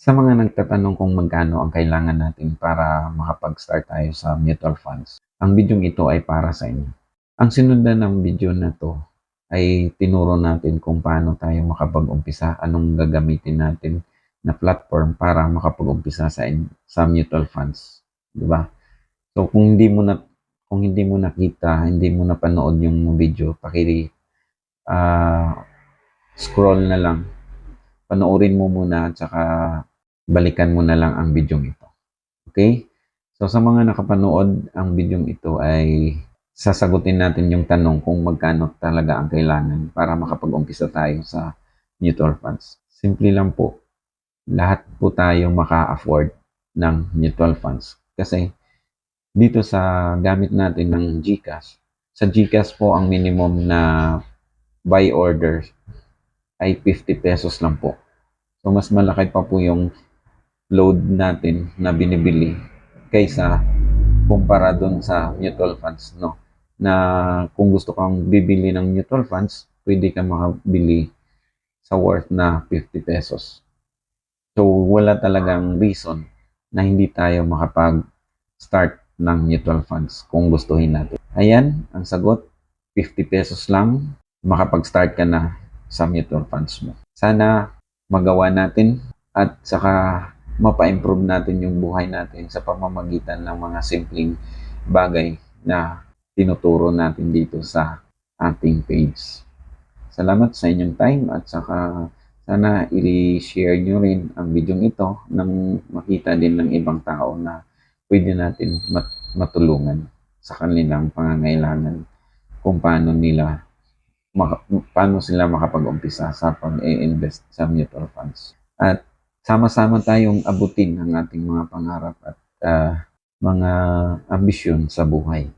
Sa mga nagtatanong kung magkano ang kailangan natin para makapag-start tayo sa mutual funds, ang video ito ay para sa inyo. Ang sinundan ng video na to ay tinuro natin kung paano tayo makapag-umpisa, anong gagamitin natin na platform para makapag-umpisa sa in- sa mutual funds, 'di ba? So kung hindi mo na kung hindi mo nakita, hindi mo napanood yung video, paki ah, scroll na lang. Panoorin mo muna at saka balikan mo na lang ang video ito. Okay? So sa mga nakapanood, ang video ito ay sasagutin natin yung tanong kung magkano talaga ang kailangan para makapag-umpisa tayo sa mutual funds. Simple lang po. Lahat po tayo maka-afford ng mutual funds. Kasi dito sa gamit natin ng GCash, sa GCash po ang minimum na buy order ay 50 pesos lang po. So mas malaki pa po yung load natin na binibili kaysa kumpara doon sa mutual funds, no? Na kung gusto kang bibili ng mutual funds, pwede ka makabili sa worth na 50 pesos. So wala talagang reason na hindi tayo makapag-start ng mutual funds kung gustuhin natin. Ayan, ang sagot, 50 pesos lang, makapag-start ka na sa mutual funds mo. Sana magawa natin at saka mapa-improve natin yung buhay natin sa pamamagitan ng mga simpleng bagay na tinuturo natin dito sa ating page. Salamat sa inyong time at saka sana i-share nyo rin ang video ito nang makita din ng ibang tao na pwede natin mat- matulungan sa kanilang pangangailangan kung paano nila maka- paano sila makapag-umpisa sa pag-invest sa mutual funds. At sama-sama tayong abutin ang ating mga pangarap at ah, mga ambisyon sa buhay.